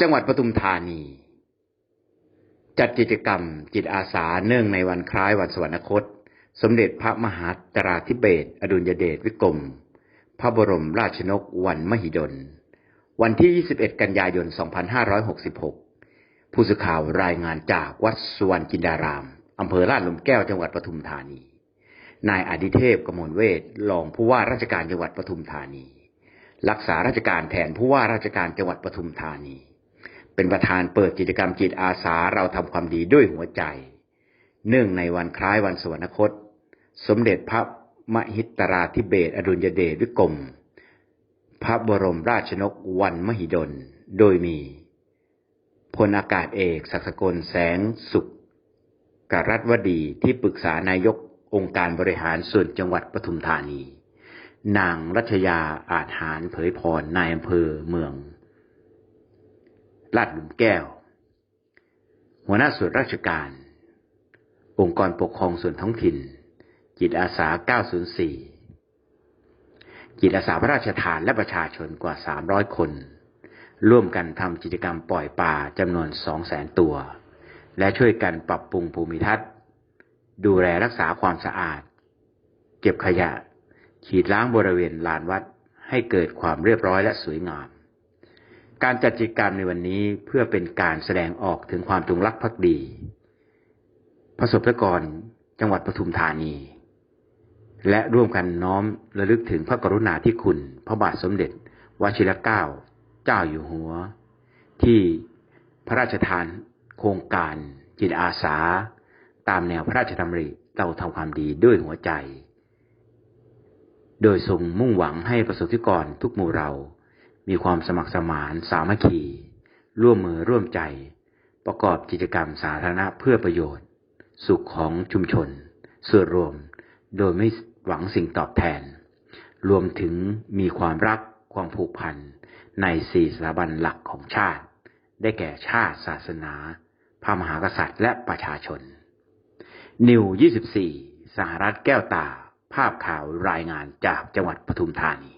จังหวัดปทุมธานี จัดกิจกรรมจิตอาสาเนื่องในวันคล้ายวันสวรรคต สมเด็จพระมหาตราธิเบศอดุลยเดชวิกรม พระบรมราชนกวันมหิดล วันที่ 21 กันยายน 2566 ผู้สื่อข่าวรายงานจากวัดสุวรรณจินดาราม อำเภอลาดหลุมแก้วจังหวัดปทุมธานี นายอดิเทพกมลเวทรองผู้ว่าราชการจังหวัดปทุมธานี รักษาราชการแทนผู้ว่าราชการจังหวัดปทุมธานี เป็นประธานเปิดกิจกรรมจิตอาสาเราทำความดีด้วยหัวใจ เนื่องในวันคล้ายวันสวรรคต สมเด็จพระมหิตราธิเบศรอดุลยเดชวิกรม พระบรมราชนกวันมหิดล โดยมีพลอากาศเอกศักดิ์สกลแสงสุขกรัฐวดีที่ปรึกษานายกองค์การบริหารส่วนจังหวัดปทุมธานี นางรัชยาอาจหารเผยพรนายอำเภอเมือง ลาดหลุมแก้ว หัวหน้าส่วนราชการ องค์กรปกครองส่วนท้องถิ่น จิตอาสา 904 จิตอาสาพระราชทานและประชาชนกว่า 300 คน ร่วมกันทำกิจกรรมปล่อยปลาจำนวน 200,000 ตัว และช่วยกันปรับปรุงภูมิทัศน์ ดูแลรักษาความสะอาด เก็บขยะฉีดล้างบริเวณลานวัดให้เกิดความเรียบร้อยและสวยงาม การจัดกิจกรรมในวันนี้เพื่อเป็นการแสดงออกถึงความจงรักภักดี ประสบกรจังหวัดปทุมธานี และร่วมกันน้อมระลึกถึงพระกรุณาธิคุณ พระบาทสมเด็จ วชิรเกล้า เจ้าอยู่หัว ที่พระราชทานโครงการจิตอาสา ตามแนวพระราชดำริเราทำความดีด้วยหัวใจ โดยทรงมุ่งหวังให้ประสบนิกรทุกหมู่เรา มีความสมัครสมานสามัคคี ร่วมมือร่วมใจ ประกอบกิจกรรมสาธารณะเพื่อประโยชน์ สุขของชุมชน ส่วนรวม โดยไม่หวังสิ่งตอบแทน รวมถึงมีความรักความผูกพันในสี่สถาบันหลักของชาติ ได้แก่ชาติศาสนา พระมหากษัตริย์และประชาชน นิว 24 สหรัฐแก้วตา ภาพข่าวรายงานจากจังหวัดปทุมธานี